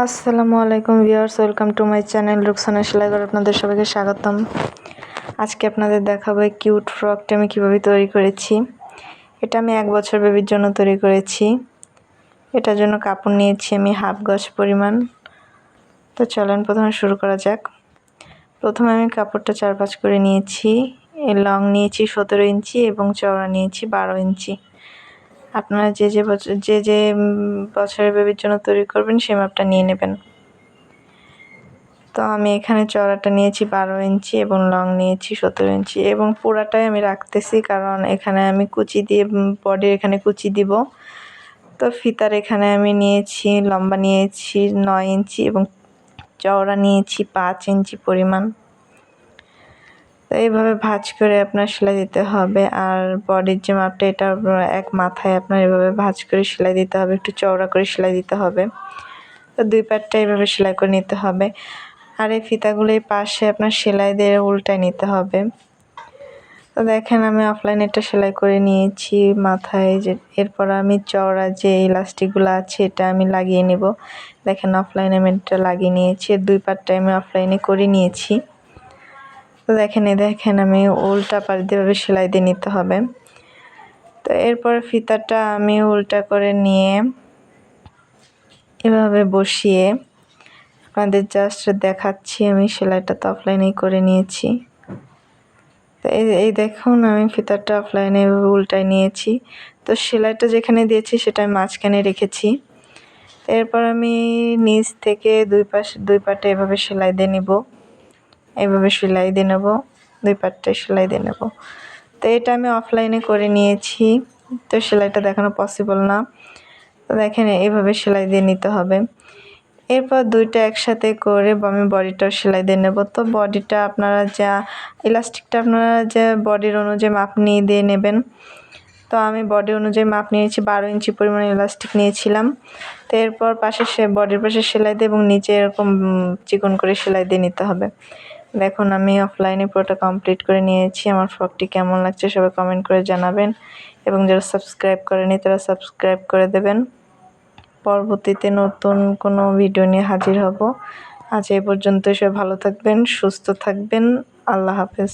আসসালামু আলাইকুম viewers, welcome to my channel Ruksana সেলাইঘর। আপনাদের সবাইকে স্বাগতম। আজকে আপনাদের দেখাবো কিউট ফ্রকটা আমি কীভাবে তৈরি করেছি। এটা আমি এক বছর বেবির জন্য তৈরি করেছি। এটার জন্য কাপড় নিয়েছি আমি হাফ গজ পরিমাণ। তো চলেন প্রথমে শুরু করা যাক। প্রথমে আমি কাপড়টা চার পাঁচ করে নিয়েছি। লং নিয়েছি সতেরো ইঞ্চি এবং চওড়া নিয়েছি বারো ইঞ্চি। আপনারা যে যে বছর যে যে বছরের বেবির জন্য তৈরি করবেন সেই মাপটা নিয়ে নেবেন। তো আমি এখানে চড়াটা নিয়েছি বারো ইঞ্চি এবং লং নিয়েছি সতেরো ইঞ্চি এবং পুরাটাই আমি রাখতেছি কারণ এখানে আমি কুচি দিয়ে বডির এখানে কুচি দিব। তো ফিতার এখানে আমি নিয়েছি, লম্বা নিয়েছি নয় ইঞ্চি এবং চওড়া নিয়েছি পাঁচ ইঞ্চি পরিমাণ। তো এইভাবে ভাজ করে আপনার সেলাই দিতে হবে। আর বডির যে মাপটা, এটা এক মাথায় আপনার এভাবে ভাজ করে সেলাই দিতে হবে, একটু চওড়া করে সেলাই দিতে হবে। তো দুই পাটটা এইভাবে সেলাই করে নিতে হবে। আর এই ফিতাগুলো এই পাশে আপনার সেলাই দিয়ে উল্টায় নিতে হবে। তো দেখেন, আমি অফলাইন এটা সেলাই করে নিয়েছি মাথায় যে, এরপর আমি চওড়া যে ইলাস্টিকগুলো আছে, এটা আমি লাগিয়ে নেব। দেখেন অফলাইনে আমি এটা লাগিয়ে নিয়েছি। দুই পাটটা আমি অফলাইনে করে নিয়েছি। দেখেন, এই দেখেন, আমি উল্টা পাশ দিয়ে সেলাই দিয়ে নিতে হবে। তো এরপর ফিতাটা আমি উল্টা করে নিয়ে এভাবে বসিয়ে আপনাদের জাস্ট দেখাচ্ছি, আমি সেলাইটা তো অফলাইনেই করে নিয়েছি। তো এই এই দেখুন, আমি ফিতারটা অফলাইনে এভাবে উল্টায় নিয়েছি। তো সেলাইটা যেখানে দিয়েছি সেটা আমি মাঝখানে রেখেছি। এরপর আমি নিচ থেকে দুই পাশে, দুই পাটে এভাবে সেলাই দিয়ে নিব। এইভাবে সেলাই দিয়ে নেব, দুই পাটটায় সেলাই দিয়ে নেব। তো এটা আমি অফলাইনে করে নিয়েছি, তো সেলাইটা দেখানো পসিবল না। তো দেখেন এইভাবে সেলাই দিয়ে নিতে হবে। এরপর দুইটা একসাথে করে আমি বডিটাও সেলাই দিয়ে নেব। তো বডিটা আপনারা যা ইলাস্টিকটা আপনারা যে বডির অনুযায়ী মাপ নিয়ে দিয়ে নেবেন, তো আমি বডি অনুযায়ী মাপ নিয়েছি, বারো ইঞ্চি পরিমাণ ইলাস্টিক নিয়েছিলাম। তো এরপর পাশে সে, বডির পাশে সেলাই দিয়ে এবং নিচে এরকম চিকন করে সেলাই দিয়ে নিতে হবে। দেখুন, আমি অফলাইনে পুরোটা কমপ্লিট করে নিয়েছি। আমার ফ্রকটি কেমন লাগছে সবাই কমেন্ট করে জানাবেন। এবং যারা সাবস্ক্রাইব করেনি, তারা সাবস্ক্রাইব করে দেবেন। পরবর্তীতে নতুন কোনো ভিডিও নিয়ে হাজির হব। আজ এই পর্যন্ত সবাই ভালো থাকবেন, সুস্থ থাকবেন। আল্লাহ হাফেজ।